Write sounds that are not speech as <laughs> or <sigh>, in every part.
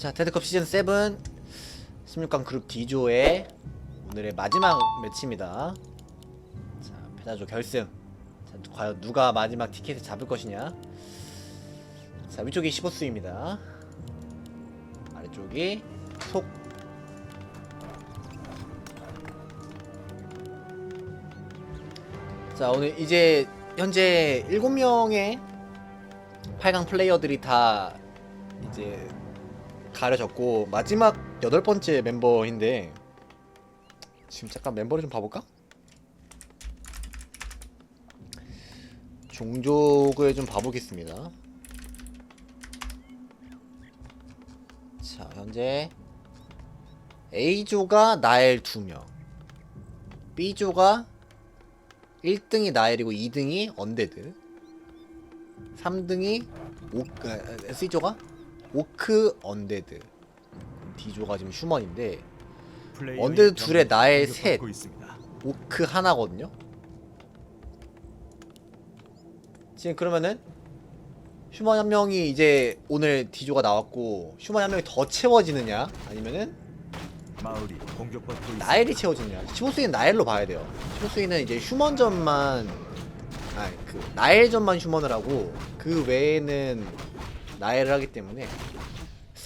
자, 테드컵 시즌 7 16강 그룹 D조의 오늘의 마지막 매치입니다. 자, 페다조 결승. 자, 과연 누가 마지막 티켓을 잡을 것이냐? 자, 위쪽이 15수입니다. 아래쪽이 속. 자, 오늘 이제 현재 7명의 8강 플레이어들이 다 이제 가려졌고 마지막 여덟 번째 멤버인데 지금 잠깐 멤버를 좀 봐볼까? 종족을 좀 봐보겠습니다. 자 현재 A조가 나엘 2명 B조가 1등이 나엘이고 2등이 언데드 3등이 오, 아, C조가 오크 언데드. D조가 지금 휴먼인데 언데드 둘에 나의 셋. 오크 하나거든요. 지금 그러면은 휴먼 한 명이 이제 오늘 D조가 나왔고 휴먼 한 명이 더 채워지느냐? 아니면은 마을이. 나엘이 채워지느냐? 15수위는 나엘로 봐야 돼요. 15수위는 이제 휴먼전만 아니 그 나엘전만 휴먼을 하고 그 외에는 나엘을 하기 때문에.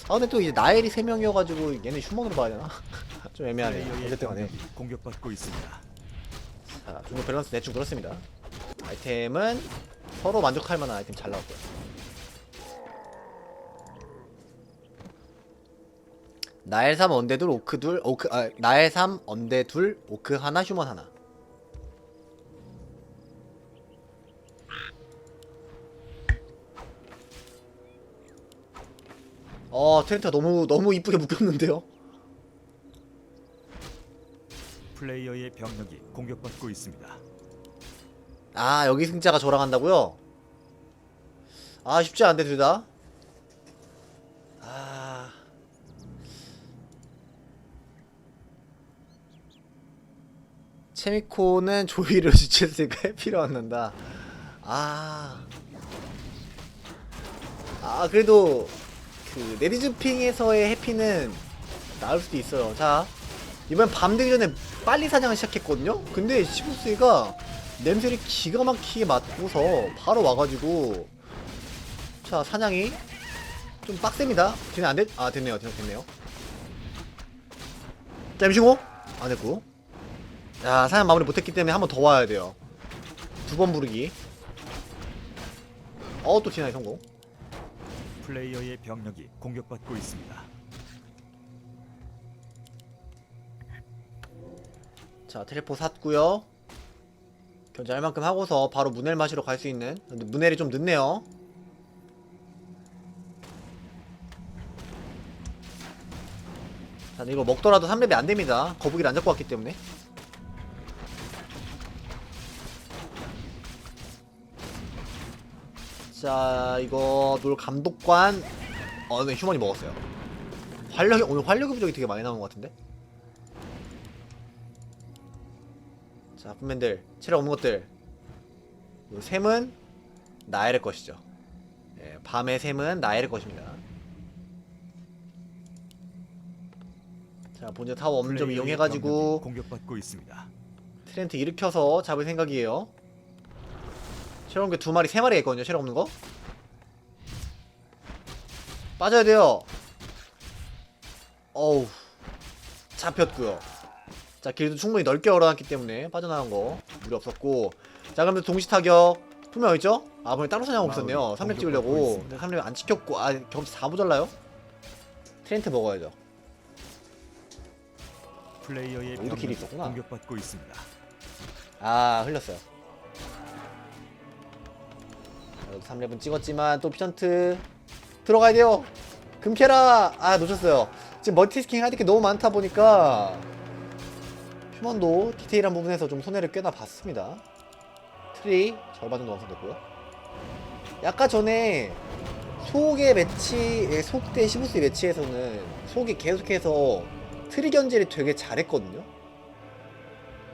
아 근데 또 이제 나엘이 3명이어가지고 얘는 휴먼으로 봐야 되나? <laughs> 좀 애매하네. 플레이어의 어쨌든 간에. 공격받고 있습니다. 자 중국 밸런스 대충 그렇습니다. 아이템은 서로 만족할 만한 아이템 잘 나왔고요. 나엘 3 언데 둘 오크 둘 오크 아 나엘 3 언데 둘 오크 하나 휴먼 하나 어 트렌트가 너무 너무 이쁘게 묶였는데요 플레이어의 병력이 공격받고 있습니다. 아 여기 승자가 저랑 한다고요? 아 쉽지 않은데 둘 다. 아. 체미코는 <laughs> 조이를 주체했으니까 해피로 얻는다. 아. 아 그래도 그 레디즈핑에서의 해피는 나을 수도 있어요. 자 이번 밤 되기 전에 빨리 사냥을 시작했거든요. 근데 시부스가 냄새를 기가 막히게 맡고서 바로 와가지고 자 사냥이 좀 빡셉니다. 되네 안 됐? 아 됐네요. 됐, 됐네요. 잠시고 안 됐고. 자 사냥 마무리 못했기 때문에 한 번 더 와야 돼요. 두 번 부르기. 어또 디나이 성공. 플레이어의 병력이 공격받고 있습니다. 자 텔레포 샀고요. 견제할 만큼 하고서 바로 문헬 마시러 갈 수 있는 근데 문헬이 좀 늦네요. 자 이거 먹더라도 3렙이 안됩니다. 거북이를 안 잡고 왔기 때문에 자 이거 놀 감독관 어네 휴먼이 먹었어요. 활력이 오늘 활력 부족이 되게 많이 나온 것 같은데? 자, 분맨들 체력 없는 것들. 요 샘은 나엘의 것이죠. 예, 밤의 샘은 나엘의 것입니다. 자, 본전 타워 없는 점 플레이어의 이용해가지고 공격받고 있습니다. 트렌트 일으켜서 잡을 생각이에요. 체력 없는 게두 마리, 세 마리가 있거든요. 체력 없는 거. 빠져야 돼요. 어우, 잡혔고요. 자 길도 충분히 넓게 얼어놨기 때문에 빠져나간 거 무리 없었고 자 그럼 동시 타격 투명 있죠? 아 번에 따로 사냥하고 있었네요 3렙 찍으려고 근데 3렙 안 찍혔고 아 경험치 다 모자라요? 트렌트 먹어야죠 플레이어의 있었구나. 공격받고 있습니다. 아 흘렸어요 3렙은 찍었지만 또 피전트 들어가야 돼요. 금캐라! 아 놓쳤어요. 지금 멀티스킹 할 게 너무 많다 보니까 휴먼도 디테일한 부분에서 좀 손해를 꽤나 봤습니다. 트리 절반 정도 완성됐고요. 약간 전에 속의 매치 예, 속대 시부스 매치에서는 속이 계속해서 트리 견제를 되게 잘했거든요.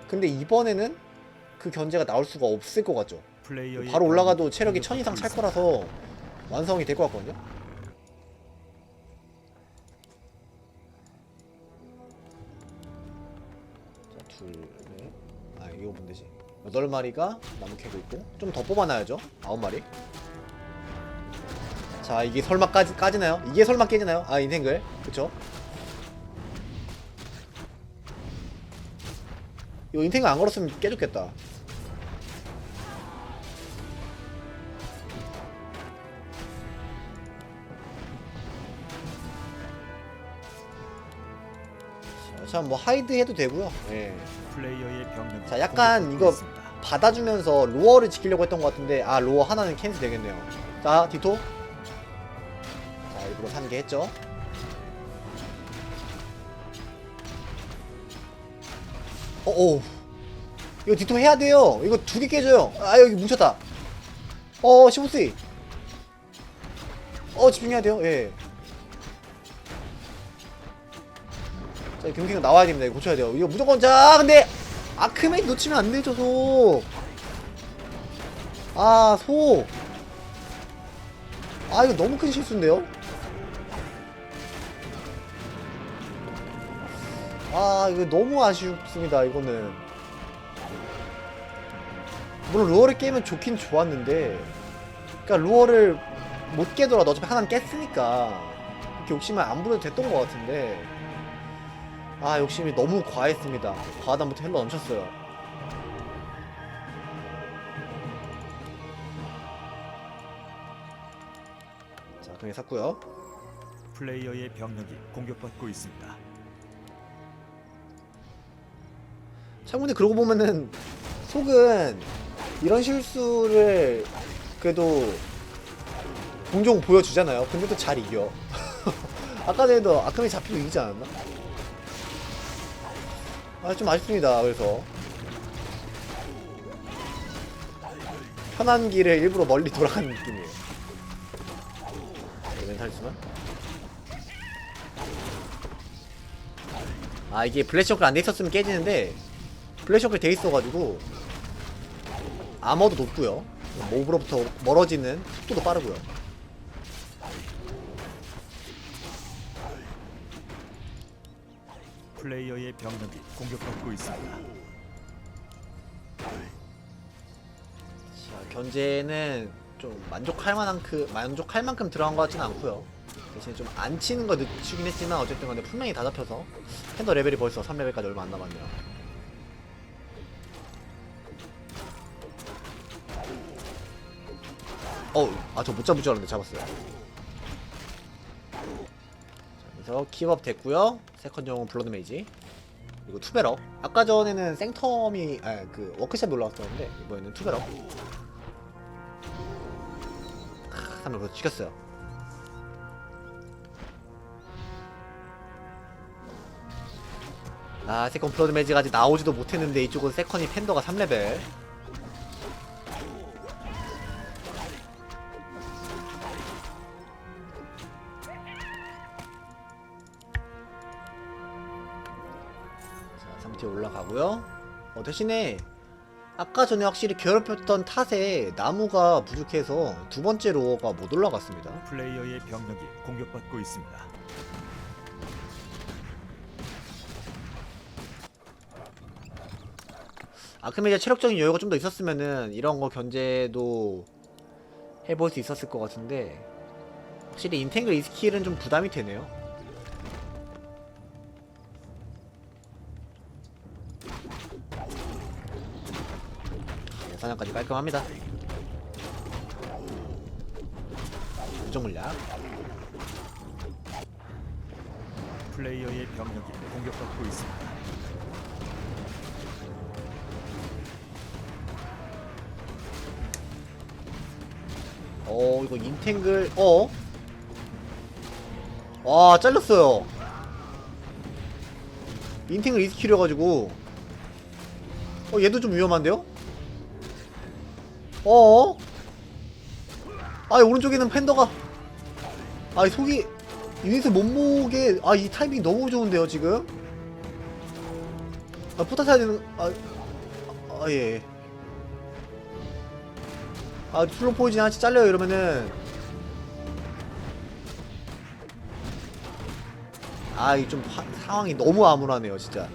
근데 이번에는 그 견제가 나올 수가 없을 것 같죠 바로 올라가도 체력이 천 이상 찰 거라서 완성이 될 것 같거든요. 자, 둘, 넷. 아, 이거 보면 되지. 여덟 마리가 나무 캐고 있고 좀 더 뽑아놔야죠. 아홉 마리. 자, 이게 설마 까지, 까지나요? 이게 설마 깨지나요? 아, 인생글. 그쵸? 이거 인생글 안 걸었으면 깨졌겠다. 자뭐 하이드 해도 되고요. 예. 플레이어의 병력이 자, 약간 공격받고 이거 있습니다. 받아주면서 로어를 지키려고 했던 것 같은데 아 로어 하나는 캔슬 되겠네요. 자 디토. 자 일부러 산게 했죠. 어어 이거 디토 해야 돼요. 이거 두 개 깨져요. 아 여기 뭉쳤다. 어 시무스이 어 집중해야 돼요. 예 자, 경기가 나와야 됩니다. 이거 고쳐야 돼요. 이거 무조건 자, 근데 아크메이 놓치면 안 되죠, 소. 아, 소. 아, 이거 너무 큰 실수인데요? 아, 이거 너무 아쉽습니다, 이거는. 물론 루어를 깨면 좋긴 좋았는데, 그니까 루어를 못 깨더라도 어차피 하나는 깼으니까, 이렇게 욕심을 안 부려도 됐던 것 같은데, 아 욕심이 너무 과했습니다. 과하다부터 헬러 넘쳤어요. 자 그게 샀고요. 플레이어의 병력이 공격받고 있습니다. 참 근데 그러고 보면은 속은 이런 실수를 그래도 종종 보여주잖아요. 근데 또 잘 이겨. <laughs> 아까 전에도 아크메 잡히고 이기지 않았나? 아 좀 아쉽습니다. 그래서 편한 길을 일부러 멀리 <laughs> 돌아가는 느낌이에요. 네, 멘탈리스만. 아 이게 블랙셔클 안돼 있었으면 깨지는데 블랙셔클 돼 있어가지고 아머도 높고요. 몹으로부터 멀어지는 속도도 빠르고요 플레이어의 병력이 공격받고 있습니다. 자, 견제는 좀 만족할 만한 그 만족할 만큼 들어간 것 같지는 않고요. 대신에 좀안 치는 거 늦추긴 했지만 어쨌든 간에 분명히 다 잡혀서 팬더 레벨이 벌써 3레벨까지 얼마 안 남았네요. 어, 아 저 못 잡을 줄 알았는데 잡았어요. 자, 그래서 킵업 됐고요. 세컨 정은 블러드 메이지. 그리고 투베럭. 아까 전에는 생텀이 아 그 워크샵이 올라왔었는데 이번에는 투베럭. 크, 3을 벌써 죽였어요. 아 세컨 블러드 메이지가 아직 나오지도 못했는데 이쪽은 세컨이 팬더가 3레벨. 자, 3티어 올라가고요. 어, 대신에 아까 전에 확실히 괴롭혔던 탓에 나무가 부족해서 두 번째 로어가 못 올라갔습니다. 플레이어의 병력이 공격받고 있습니다. 아크메디아 체력적인 여유가 좀 더 있었으면은 이런 거 견제도 해볼 수 있었을 것 같은데 확실히 인탱글 이 스킬은 좀 부담이 되네요. 사냥까지 깔끔합니다. 고정 물약. 플레이어의 병력이 공격받고 있습니다. 어 이거 인탱글 어? 와 잘렸어요 인탱글 이스킬여 가지고 어 얘도 좀 위험한데요? 어? 아 오른쪽에는 팬더가. 아 속이 유닛을 못 모으게 아 이 타이밍 너무 좋은데요 지금? 아 포탑 사야 되는 아예 아 슬로 포이즌 하나씩 잘려요 이러면은. 아 이 좀 상황이 너무 암울하네요 진짜.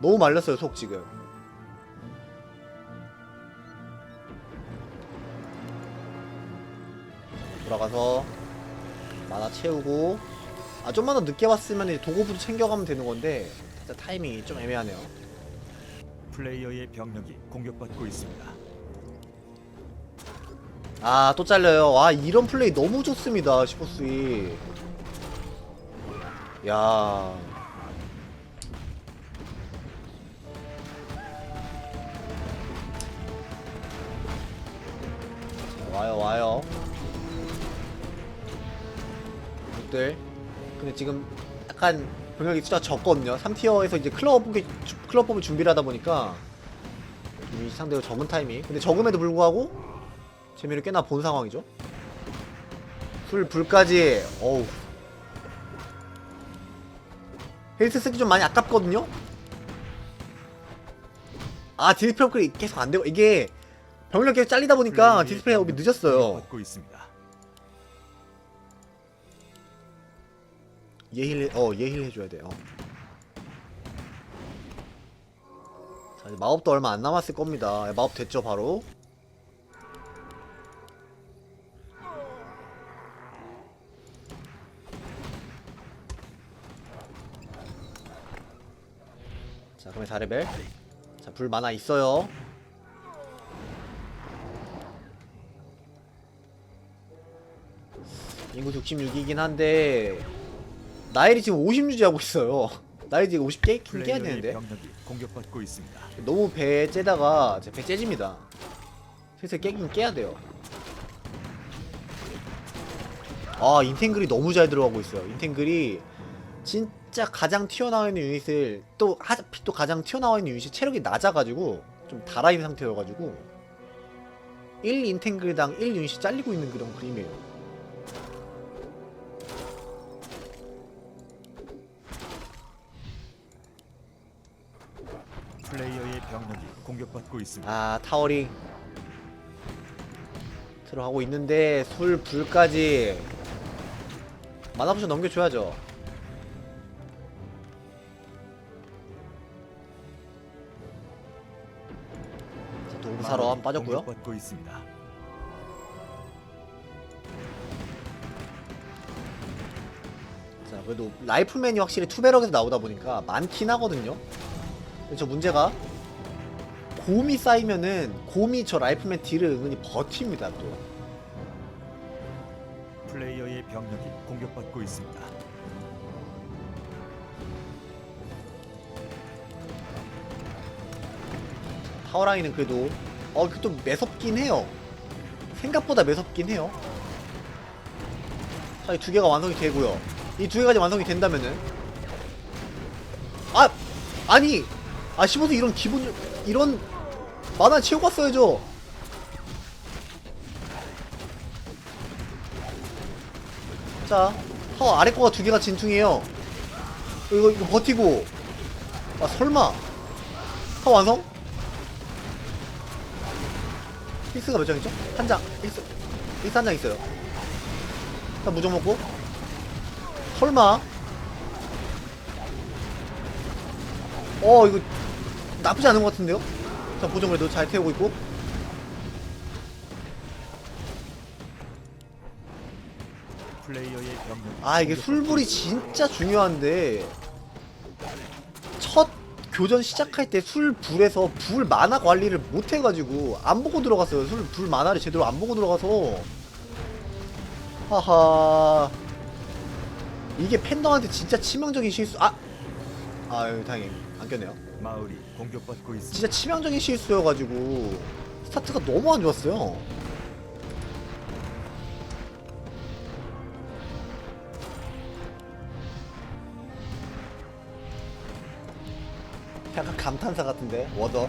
너무 말렸어요 속 지금 돌아가서 만화 채우고 아 좀만 더 늦게 왔으면 이제 도구부터 챙겨가면 되는 건데 진짜 타이밍이 좀 애매하네요. 플레이어의 병력이 공격받고 있습니다. 아 또 잘려요. 와 이런 플레이 너무 좋습니다 슈퍼스위 야. 자, 와요 와요 들 근데 지금 약간 병력이 숫자 적거든요 3티어에서 이제 클럽 클럽 뽑을 준비를 하다 보니까 이 상대로 적은 타이밍 근데 적음에도 불구하고 재미를 꽤나 본 상황이죠. 술 불까지 어우 헬스 쓰기 좀 많이 아깝거든요. 아 디스플레이 업그레이드 계속 안 되고 이게 병력 계속 잘리다 보니까 디스플레이 업이 늦었어요. 예힐 어 예힐 해줘야 돼요. 자 이제 마법도 얼마 안 남았을 겁니다. 마법 됐죠 바로. 자 그러면 4레벨. 자불 많아 있어요. 인구 66이긴 한데 나일이 지금 50 유지 하고 있어요. 나일이 지금 50 깨, 깨야 플레이어의 되는데 병력이 공격받고 있습니다. 너무 배 째다가 제 배 째집니다. 슬슬 깨긴 깨야 돼요. 아 인텐글이 너무 잘 들어가고 있어요. 인텐글이 진짜 가장 튀어나와 있는 유닛을 또 하필 또 가장 튀어나와 있는 유닛이 체력이 낮아가지고 좀 달아있는 상태여가지고 1 인텐글당 1 유닛이 잘리고 있는 그런 그림이에요. 플레이어의 병력이 공격받고 있습니다. 아 타워링 들어가고 있는데 술 불까지 만화부터 넘겨줘야죠 자 사러 한 빠졌고요 공격받고 있습니다. 자 그래도 라이플맨이 확실히 투베럭에서 나오다 보니까 많긴 하거든요 근데 저 문제가 곰이 쌓이면은 곰이 저 라이플맨 딜을 은근히 버팁니다 또 플레이어의 병력이 공격받고 있습니다. 타워라인은 그래도 어, 그또 매섭긴 해요. 생각보다 매섭긴 해요. 자, 이 두 개가 완성이 되고요. 이 두 개까지 완성이 된다면은 아, 아니, 아 시보드 이런 기본 이런 만화 채우고 갔어야죠. 자, 타워 아래 거가 두 개가 진퉁이에요. 이거 이거 버티고 아 설마 타워 완성? 필스가 몇 장이죠? 한 장. 필스. 필스 한 장 있어요. 일단 무적 먹고. 설마. 어, 이거 나쁘지 않은 것 같은데요? 자, 보정 그래도 잘 태우고 있고. 플레이어의 병력이 아, 이게 술불이 진짜 중요한데. 첫 교전 시작할 때 술불에서 불 만화 관리를 못 해가지고 안 보고 들어갔어요. 술불 만화를 제대로 안 보고 들어가서. 하하. 이게 팬덤한테 진짜 치명적인 실수. 아! 아유, 다행히 안 꼈네요. 마을이 공격받고 있습니다. 진짜 치명적인 실수여가지고 스타트가 너무 안 좋았어요. 약간 감탄사 같은데 워더.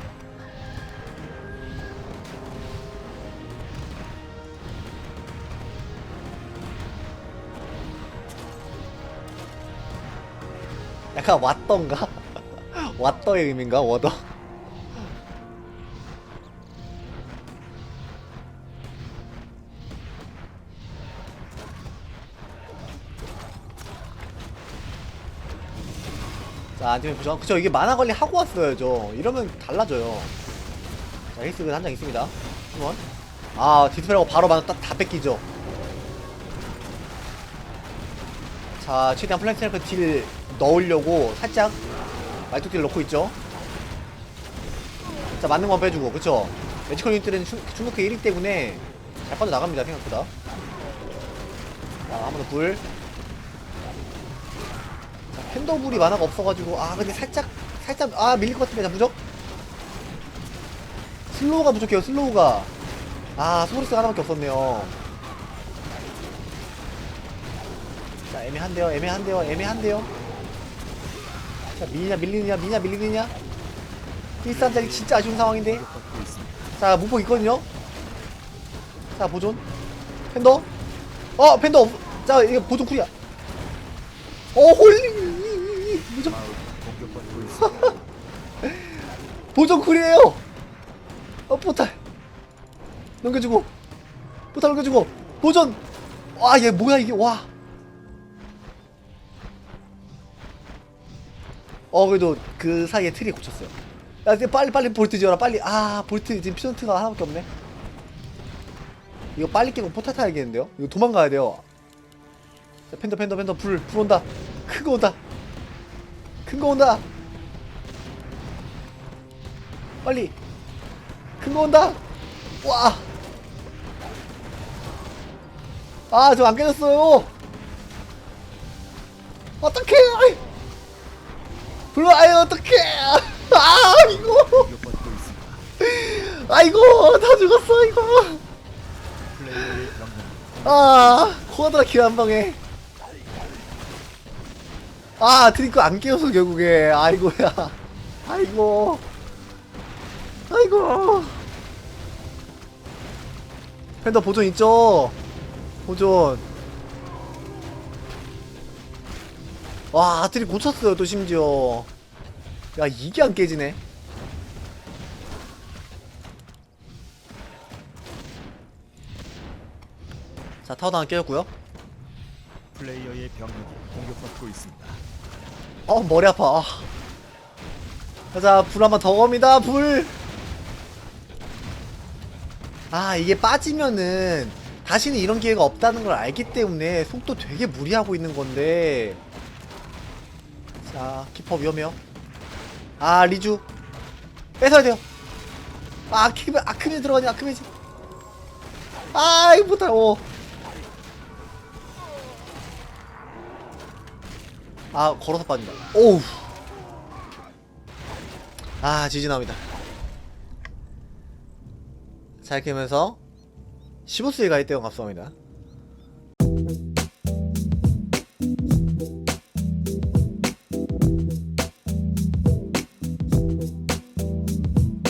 약간 왔던가? <laughs> 왔더의 의미인가? 워더? 자 안티맨 부정. 그쵸 이게 만화 관리 하고 왔어야죠. 이러면 달라져요. 자 힐스는 한장 있습니다. 한번 아 디스펠하고 바로 만화 딱 다 뺏기죠. 자 최대한 플랭크 딜 넣으려고 살짝 말뚝딜 넣고 있죠. 자 맞는 건 빼주고 그쵸? 매지컬 유닛들은 충- 충격회 1위 때문에 잘 빠져나갑니다 생각보다. 자 한 번 더 불. 자 팬더불이 만화가 없어가지고 아 근데 살짝 살짝 아 밀릴 것 같은데 자 무적? 슬로우가 부족해요 슬로우가. 아 소리스가 하나밖에 없었네요. 자 애매한데요 애매한데요 애매한데요 자 밀리냐 밀리느냐 밀리냐 밀리느냐? 1사짜리 진짜 아쉬운 상황인데. 자 무폭 있거든요? 자 보존. 팬더? 어 팬더 없... 자 이거 보존 쿨이야. 어 홀리! 무적. <laughs> 보존 쿨이에요. 어 포탈. 넘겨주고. 포탈 넘겨주고. 보존. 와얘 뭐야 이게? 와 어, 그래도 그 사이에 트리 고쳤어요. 야, 이제 빨리, 빨리 볼트 지어라, 빨리. 아, 볼트, 지금 피전트가 하나밖에 없네. 이거 빨리 깨고 포탈 타야겠는데요? 이거 도망가야 돼요. 자, 팬더, 팬더, 팬더, 불, 불 온다. 큰 거 온다. 큰 거 온다. 빨리. 큰 거 온다. 와. 아, 저 안 깨졌어요. 어떡해. 아이. 불러, 아유, 어떡해. 아, 이거. 아이고, 다 죽었어, 이거. 아, 코아드라 킬한 방에. 아, 트리크 안 깨워서 결국에. 아이고야. 아이고. 아이고. 팬더 보존 있죠? 보존. 와, 트리 고쳤어요, 또 심지어. 야, 이게 안 깨지네. 자, 타워도 하나 깨졌고요. 플레이어의 병력이 공격받고 있습니다. 어 머리 아파 아. 가자 불 한번 더 겁니다 불아 이게 빠지면은 다시는 이런 기회가 없다는 걸 알기 때문에 속도 되게 무리하고 있는 건데 자 키퍼 위험해요. 아 리주. 뺏어야 돼요. 아 아크메 아크메 들어가니 아크메지 아 이거 못할 오아 걸어서 빠진다. 오우. 아자 이렇게 하면서 15스에 가있대요 갑수합니다